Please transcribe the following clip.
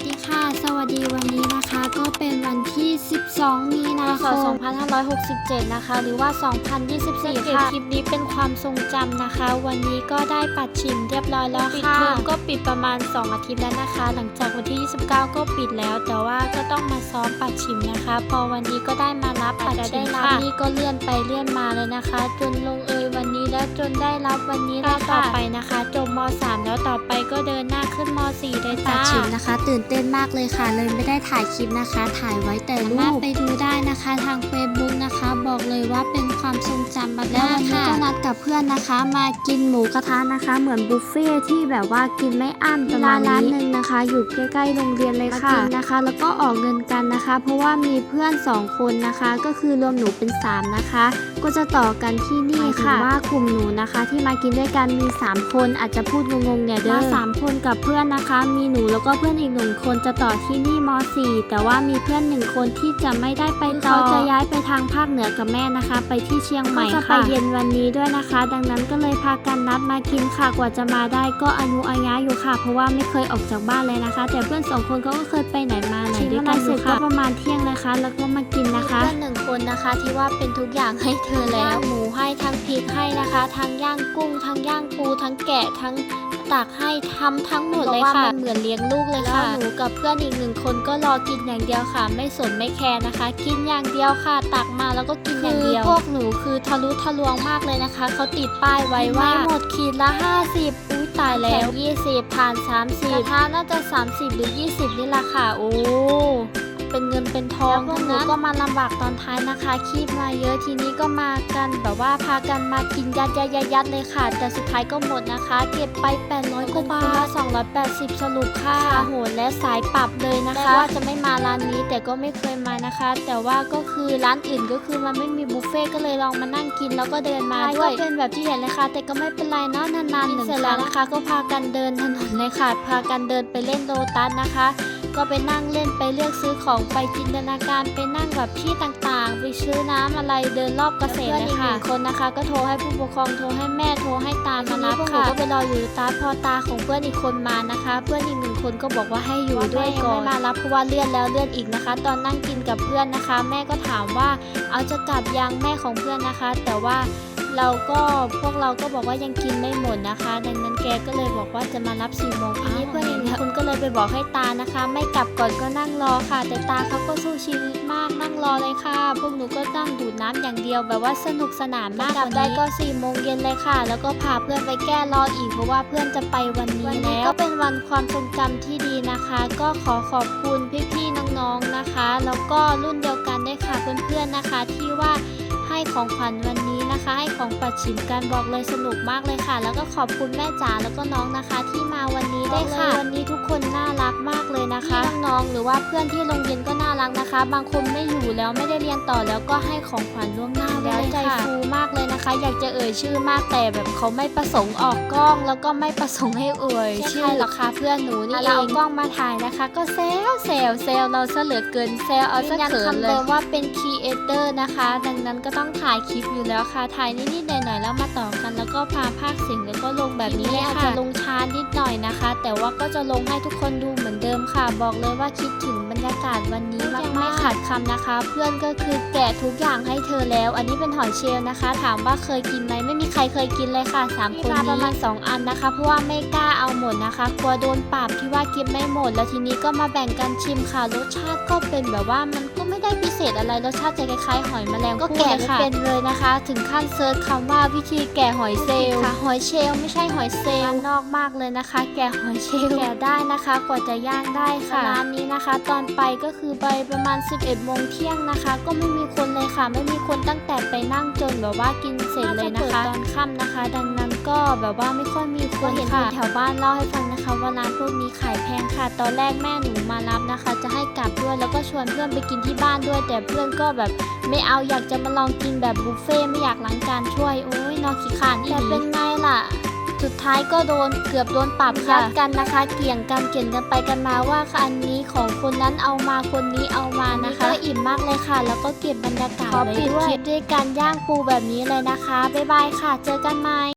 สดีค่ะสวัสดีวันนี้นะคะก็เป็นวันที่ 12 มีนาคม2567 นะคะ หรือว่า 2024 ค่ะคลิปนี้เป็นความทรงจำนะคะ วันนี้ก็ได้ปัดชิมเรียบร้อยแล้วค่ะปิดเทอมก็ปิดประมาณ 2 อาทิตย์แล้วนะคะ หลังจากวันที่ 29 ก็ปิดแล้ว แต่ว่าก็ต้องมาซ้อมปัดชิมนะคะ พอวันนี้ก็ได้มารับปัดชิมค่ะนี่ก็เลื่อนไปเลื่อนมาเลยนะคะ จนลงเอยวันนี้แล้วจนได้รับวันนี้แล้วต่อไปนะคะจบม .3 แล้วต่อไปก็เดินหน้าขึ้นม .4 เลยจ้าชิมนะคะ ตื่นเต้นมากเลยค่ะ เลยไม่ได้ถ่ายคลิปนะคะ ถ่ายไว้แต่รูสามารถปไปดูได้นะคะทาง Facebook นะคะ บอกเลยว่าเป็นความทรงจำแบบแล้วแรวักนนี้ค่ะก็นัดกับเพื่อนนะคะ มากินหมูกระทะนะคะ เหมือนบุฟเฟ่ที่แบบว่ากินไม่อั้นประมาณร้านหนึ่งนะคะ อยู่ใกล้ๆโรงเรียนเลยค่ะนะคะ แล้วก็ออกเงินกันนะคะ เพราะว่ามีเพื่อนสองคนนะคะ ก็คือรวมหนูเป็นสามนะคะ ก็จะต่อกันที่นี่ค่ะว่ากลุ่มหนูนะคะที่มากินด้วยกันมี 3 คนอาจจะพูดงงๆเนี่ยเด้อมาสามคนกับเพื่อนนะคะ มีหนูแล้วก็เพื่อนอีกหนึ่งคนจะต่อที่นี่ม .4 แต่ว่ามีเพื่อนหนึ่งคนที่จะไม่ได้ไปต่อเขาจะย้ายไปทางภาคเหนือกับแม่นะคะ ไปที่เชียงใหม่ก็จะไปค่ะเย็นวันนี้ด้วยนะคะ ดังนั้นก็เลยพากันนัดมากินค่ะกว่าจะมาได้ก็อนุอายะอยู่ค่ะ เพราะว่าไม่เคยออกจากบ้านเลยนะคะ แต่เพื่อนสองคนเขาก็เคยไปไหนมาไหนด้วยกันอยู่ค่ะประมาณเที่ยงนะคะ แล้วก็มากินนะคะเพื่อนหนึ่งคนนะคะที่ว่าเป็นทุกอย่างให้เธอแล้วหมูให้ทั้งพริกให้นะคะ ทั้งย่างกุ้ง ทั้งย่างปู ทั้งแกะทั้งตักให้ทำทั้งหมดเลยค่ะมันเหมือนเลี้ยงลูกเลยค่ะหนูกับเพื่อนอีกหนึ่งคนก็รอกินอย่างเดียวค่ะ ไม่สนไม่แคร์นะคะ กินอย่างเดียวค่ะ ตักมาแล้วก็กินอย่างเดียวพวกหนูคือทะลุทะลวงมากเลยนะคะเขาติดป้ายไว้ว่าหมดขีดละ 50อุ้ยตายแล้ว 20ผ่าน 30กระทะน่าจะ 30 หรือ 20 นี่แหละค่ะโอ้ เป็นเงินเป็นทองพวกหนูก็มาลำบากตอนท้ายนะคะคีบมาเยอะทีนี้ก็มากันแบบว่าพากันมากินยัดยัดยัดยัดเลยค่ะ แต่สุดท้ายก็หมดนะคะ เก็บไป 800กว่าบาท280 สรุปค่าโหนและสายปรับเลยนะคะ ว่าจะไม่มาร้านนี้แต่ก็ไม่เคยมานะคะ แต่ว่าก็คือร้านอื่นก็คือมันไม่มีบุฟเฟ่ต์ก็เลยลองมานั่งกินแล้วก็เดินมาด้วยเป็นแบบที่เห็นเลยค่ะ แต่ก็ไม่เป็นไรเนาะนานๆหนึ่งเสร็จแล้วนะคะ ก็พากันเดินถนนเลยค่ะพากันเดินไปเล่นโลตัสนะคะ ก็ไปนั่งเล่นไปเลือกซื้อของไปจินตนาการไปนั่งแบบที่ต่างๆ ไปซื้อน้ำอะไรเดินรอบเกษตรเลยค่ะคนนะคะ ก็โทรให้ผู้ปกครองโทรให้แม่โทรให้ตามารับค่ะก็ไปรออยู่ตาพอตาของเพื่อนอีกคนมานะคะ เพื่อนอีกหนึ่งคนก็บอกว่าให้อยู่ด้วยก่อนไม่มารับเพราะว่าเลื่อนแล้วเลื่อนอีกนะคะ ตอนนั่งกินกับเพื่อนนะคะ แม่ก็ถามว่าเอาจะกลับยังแม่ของเพื่อนนะคะ แต่ว่า เราก็พวกเราก็บอกว่ายังกินไม่หมดนะคะ ดังนั้นแกก็เลยบอกว่าจะมารับ4โมงทีนี้เพื่อนอีกหนึ่งคนก็เลยไปบอกให้ตานะคะ ไม่กลับก่อนก็นั่งรอค่ะ แต่ตาเขาก็สู้ชีวิตมากนั่งรอเลยค่ะ พวกหนูก็ตั้งดูดน้ำอย่างเดียวแบบว่าสนุกสนานมากกลับได้ก็4โมงเย็นเลยค่ะ แล้วก็พาเพื่อนไปแก้รออีกเพราะว่าเพื่อนจะไปวันนี้แล้วก็เป็นวันความทรงจำที่ดีนะคะ ก็ขอขอบคุณพี่ๆน้องๆนะคะ แล้วก็รุ่นเดียวกันด้วยค่ะเพื่อนๆนะคะที่ว่า ให้ของขวัญวันนี้นะคะ ให้ของปัดชิมกันบอกเลยสนุกมากเลยค่ะ แล้วก็ขอบคุณแม่จ๋าแล้วก็น้องนะคะที่มาวันนี้ได้วยค่ะ วันนี้ทุกคนน่ารักมากเลยนะคะน้องๆหรือว่าเพื่อนที่โรงเรียนก็น่ารักนะคะ บางคนไม่อยู่แล้วไม่ได้เรียนต่อแล้วก็ให้ของขวัญล่วงหน้าแล้วใจฟูมากเลยนะคะ อยากจะเอ่ยชื่อมากแต่แบบเขาไม่ประสงค์ออกกล้อง แล้วก็ไม่ประสงค์ให้เอ่ยชื่อหรอกค่ะเพื่อนหนูนี่เองเราเอากล้องมาถ่ายนะคะ ก็เซลเซลเซลเราซะเหลือเกินเซลเอาซะเขินเลยว่าเป็นครีเอเตอร์นะคะ ดังนั้นก็ต้องถ่ายคลิปอยู่แล้วค่ะถ่ายนิดๆหน่อยๆแล้วมาต่อกัน แล้วก็พาภาคเสียงแล้วก็ลงแบบนี้เลยค่ะอาจจะลงช้านิดหน่อยนะคะ แต่ว่าก็จะลงให้ทุกคนดูเหมือนเดิมค่ะ บอกเลยว่าคิดถึงบรรยากาศวันนี้มากๆไม่ขาดคำนะคะ เพื่อนก็คือแกะทุกอย่างให้เธอแล้ว อันนี้เป็นหอยเชลล์นะคะ ถามว่าเคยกินไหมไม่มีใครเคยกินเลยค่ะสามคนนี้ประมาณ 2 อันนะคะ เพราะว่าไม่กล้าเอาหมดนะคะ กลัวโดนปราบที่ว่ากินไม่หมด แล้วทีนี้ก็มาแบ่งกันชิมค่ะ รสชาติก็เป็นแบบว่ามันก็ ไม่ได้พิเศษอะไรรสชาติจะคล้ายๆหอยแมลงก็แกะไม่เป็นเลยนะคะ ถึงขั้นเซิร์ชคำว่าวิธีแกะหอยเซลล์ค่ะหอยเชลล์ไม่ใช่หอยเซลล์นอกมากเลยนะคะ แกะหอยเชลล์แกะได้นะคะกว่าจะย่างได้ค่ะร้านนี้นะคะ ตอนไปก็คือไปประมาณ 11โมงเที่ยงนะคะ ก็ไม่มีคนเลยค่ะ ไม่มีคนตั้งแต่ไปนั่งจนแบบว่ากินเสร็จเลยนะคะ ตอนค่ำนะคะ ดังนั้นก็แบบว่าไม่ค่อยมีคนค่ะแถวบ้านเล่าให้ฟังนะคะว่าร้านพวกนี้ขายแพงค่ะ ตอนแรกแม่หนูมารับนะคะ จะให้กลับด้วยแล้วก็ชวนเพื่อนไปกินที่บ้านด้วย แต่เพื่อนก็แบบไม่เอาอยากจะมาลองกินแบบบุฟเฟ่ต์ไม่อยากล้างจานช่วยโอ้ยนอขี้ขานอีแต่เป็นไงล่ะสุดท้ายก็โดนเกือบโดนปรับยัดกันนะคะ เกี่ยงกันเกี่ยงกันไปกันมาว่าอันนี้ของคนนั้นเอามาคนนี้เอามานะคะก็อิ่มมากเลยค่ะ แล้วก็เก็บบรรยากาศไว้ด้วยขอปิดคลิปด้วยการย่างปูแบบนี้เลยนะคะบ๊ายบายค่ะ เจอกันใหม่